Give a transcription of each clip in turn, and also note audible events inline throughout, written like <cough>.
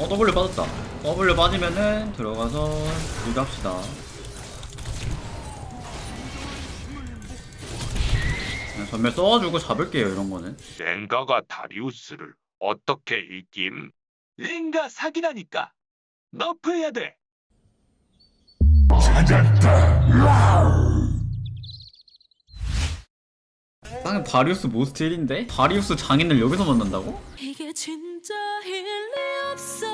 어 W 빠졌다 W 빠지면은 들어가서 리드 합시다 그냥 전멸 써가지고 잡을게요 이런 거는 랭가가 다리우스를 어떻게 이김? 랭가 사기라니까. 너프해야 돼. 땅에 바리우스 모스트 1인데? 바리우스 장인을 여기서 만난다고? 이게 진짜 일리 없어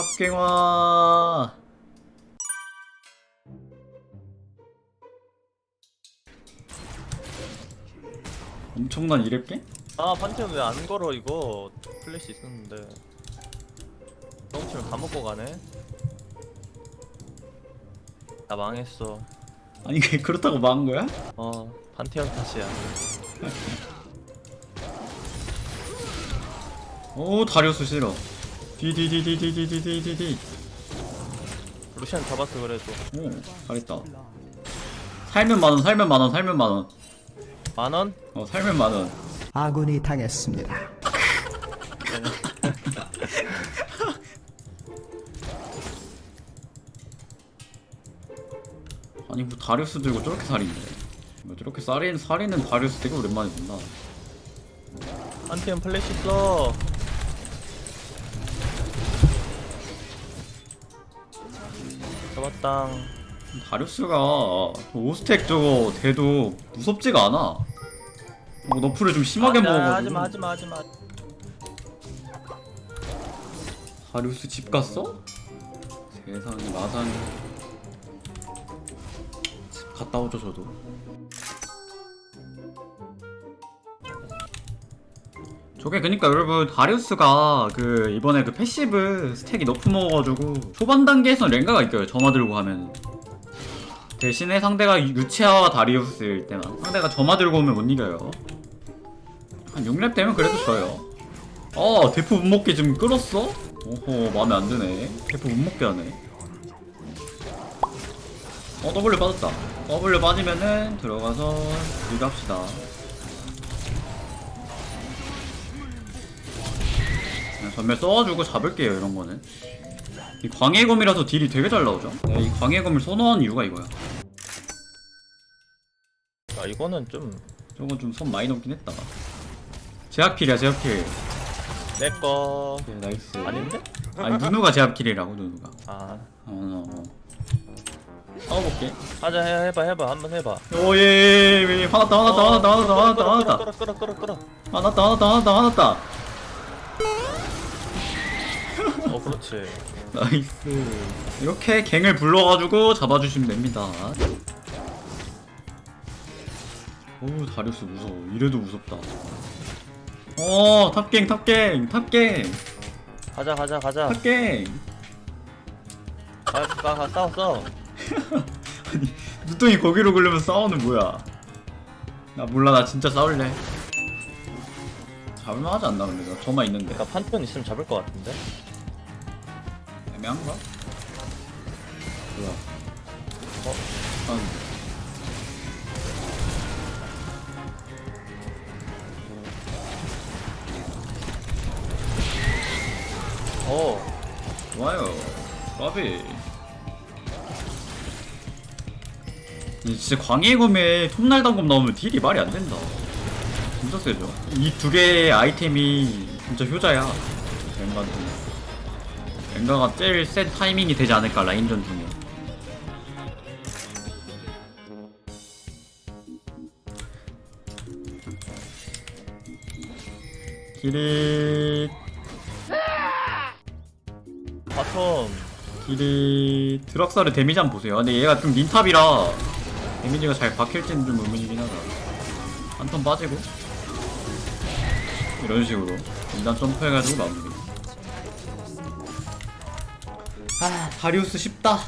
탑갱화. 엄청난 이랩게? 아 판테온 왜안 걸어 이거? 플래시 있었는데. 똥치면 다 먹고 가네. 나 망했어. 아니 그게 그렇다고 망한 거야? 어 판테온 탓이야. 오 다리우스 싫어 디디디디디디디디디 루시안 잡았어 그래도. 오 잘했다. 살면 만원 살면 만원 살면 만원. 만원? 어 살면 만원. 아군이 당했습니다. <laughs> 아니 뭐 다리우스 들고 저렇게 살인데 뭐 저렇게 살인, 살인은 다리우스 되게 오랜만에 본다. 판테온 플래시 있 잡았당. 다리우스가 오스텍 저거 돼도 무섭지가 않아. 뭐 너프를 좀 심하게 아, 먹어가지고. 하지마 하지마 하지마. 다리우스 집 갔어? 세상에 마상에. 집 갔다 오죠 저도 저게 그니까 여러분 다리우스가 그 이번에 그 패시브 스택이 너프 먹어가지고 초반 단계에선 랭가가 이겨요 점화 들고 하면. 대신에 상대가 유채화와 다리우스일 때만. 상대가 점화 들고 오면 못 이겨요. 한 6렙 되면 그래도 져요. 어 대포 못 먹게 좀 끌었어? 오호 마음에 안 드네. 대포 못 먹게 하네. 어 W 빠졌다. W 빠지면은 들어가서 리드 합시다 전멸 써가지고 잡을게요 이런 거는. 이 광해검이라서 딜이 되게 잘 나오죠? 내가 이 광해검을 선호한 이유가 이거야. 아 이거는 좀 저건 좀 선 많이 넘긴 했다. 제압킬이야 제압킬. 내꺼 오케이 나이스. 아닌데? 아니 누누가 제압킬이라고 누누가. 아. 어, 어, 어. 싸워볼게. 하자 해, 해봐 해봐. 한번 해봐. 오예 화났다 화났다 화났다 화났다 화났다 화났다. 끌어 끌어 끌어 끌어. 화났다 화났다 화났다 화났다 어 그렇지. 나이스. 이렇게 갱을 불러가지고 잡아주시면 됩니다. 오 다리우스 무서워. 이래도 무섭다. 어 탑갱 탑갱 탑갱. 가자 가자 가자. 탑갱. 가, 가, 가 싸워 싸워. <laughs> 아니 눈덩이 거기로 굴려면 싸우는 뭐야? 나 몰라 나 진짜 싸울래. 잡을만 하지 않나 근데. 나 저만 있는데. 그러니까 판테온 있으면 잡을 것 같은데 애매한가? 뭐야? 어? 아, 어. 좋아요. 까비. 진짜 광해 검에 톱날단검 나오면 딜이 말이 안 된다. 진짜 세죠? 이 두 개의 아이템이 진짜 효자야. 랭가도 랭가가 제일 센 타이밍이 되지 않을까 라인전 중에 기릿 바텀 길이 드럭사르 데미지 한번 보세요. 근데 얘가 좀 닌탑이라 데미지가 잘 박힐지는 좀 의문이긴 하다. 한 턴 빠지고 이런 식으로 일단 점프해가지고 마무리. 아 다리우스 쉽다.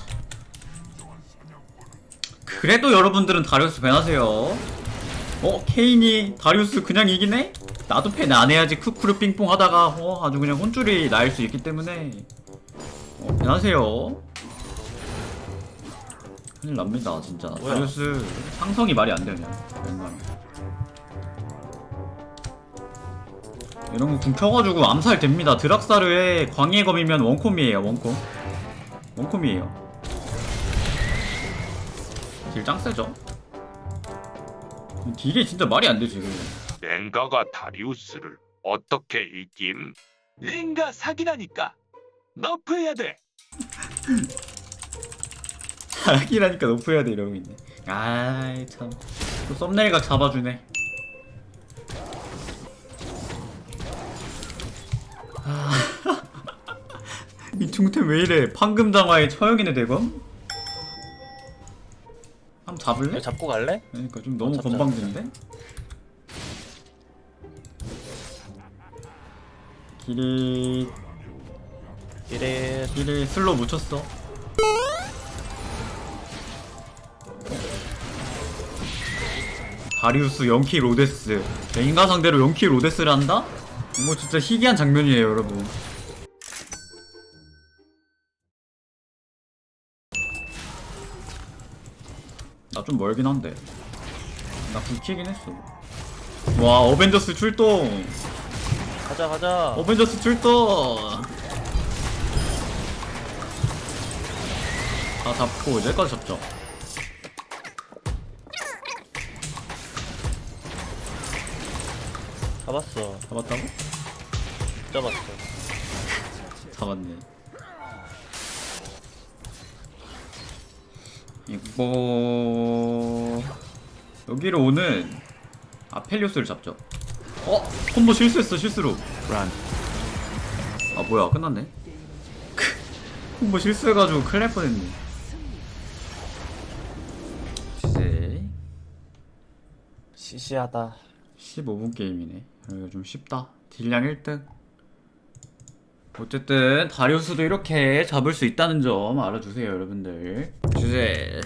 그래도 여러분들은 다리우스 밴하세요. 어 케인이 다리우스 그냥 이기네? 나도 밴안 해야지 크크르 삥뽕 하다가 어 아주 그냥 혼줄이 날 수 있기 때문에 어, 안녕하세요. 큰일 납니다, 진짜. 뭐야? 다리우스 상성이 말이 안 되네. 웬만하면. 이런 거 궁 켜가지고 암살 됩니다. 드락사르의 광해의 검이면 원콤이에요, 원콤. 원콤이에요. 딜짱 세죠? 딜이 진짜 말이 안 돼, 지금. 랭가가 다리우스를 어떻게 이김? 랭가 사기라니까. 너프해야 돼. <laughs> 사기라니까 높여야 돼, 이러고 있네. 아이, 참. 또 썸네일각 잡아주네. 중템 왜 이래? 판금장화에 처형이네, 대검? 한번 잡을래? 잡고 갈래? 그러니까 좀 너무 어, 잡자, 건방진데? 길이 이래 길이 슬로 묻혔어. 다리우스 영키 로데스 인간 상대로 영키 로데스를 한다? 이거 진짜 희귀한 장면이에요 여러분 나 좀 멀긴 한데. 나 불키긴 했어. 와 어벤져스 출동! 가자 가자. 어벤져스 출동! 다 잡고 이제 까지 잡죠. 잡았어. 잡았다고? 잡았어. 잡았네 이거 여기로 오는 아펠리오스를 잡죠. 어? 콤보 실수했어 실수로. 브란. 아 뭐야 끝났네. 콤보 실수해가지고 큰일 날 뻔했네. 이제 시시하다. 15분 게임이네. 이거 좀 쉽다. 딜량 1등 어쨌든 다리우스도 이렇게 잡을 수 있다는 점 알아주세요 여러분들. 주제.